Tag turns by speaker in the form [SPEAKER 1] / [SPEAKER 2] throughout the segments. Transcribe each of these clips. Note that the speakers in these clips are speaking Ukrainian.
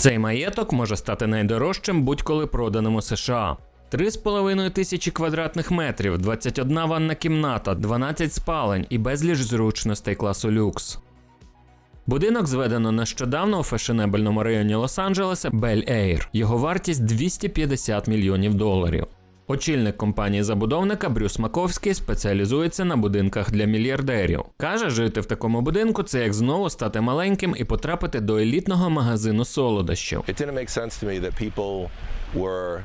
[SPEAKER 1] Цей маєток може стати найдорожчим будь-коли проданим у США. 3,5 тисячі квадратних метрів, 21 ванна кімната, 12 спалень і безліч зручностей класу люкс. Будинок зведено нещодавно у фешенебельному районі Лос-Анджелеса Бель Ейр. Його вартість 250 мільйонів доларів. Очільник компанії забудовника Брюс Маковський спеціалізується на будинках для мільярдерів. Каже, жити в такому будинку це як знову стати маленьким і потрапити до елітного магазину солодощів.
[SPEAKER 2] It didn't make sense to me that people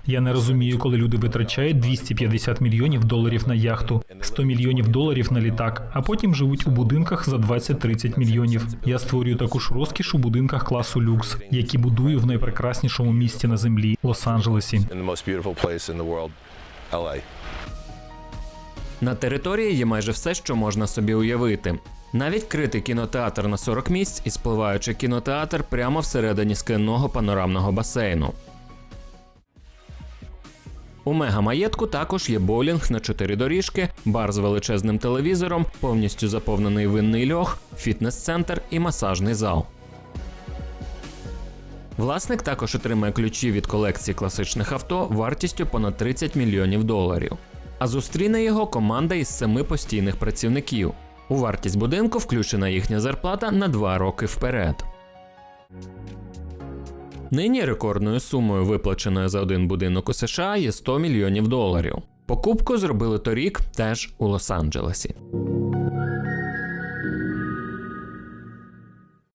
[SPEAKER 3] Я не розумію, коли люди витрачають 250 мільйонів доларів на яхту, 100 мільйонів доларів на літак, а потім живуть у будинках за 20-30 мільйонів. Я створюю таку ж розкіш у будинках класу люкс, які будую в найпрекраснішому місті на землі Лос-Анджелесі.
[SPEAKER 1] На території є майже все, що можна собі уявити. Навіть критий кінотеатр на 40 місць і спливаючий кінотеатр прямо всередині скляного панорамного басейну. У мегамаєтку також є боулінг на чотири доріжки, бар з величезним телевізором, повністю заповнений винний льох, фітнес-центр і масажний зал. Власник також отримає ключі від колекції класичних авто вартістю понад 30 мільйонів доларів. А зустріне його команда із семи постійних працівників. У вартість будинку включена їхня зарплата на два роки вперед. Нині рекордною сумою, виплаченою за один будинок у США, є 100 мільйонів доларів. Покупку зробили торік теж у Лос-Анджелесі.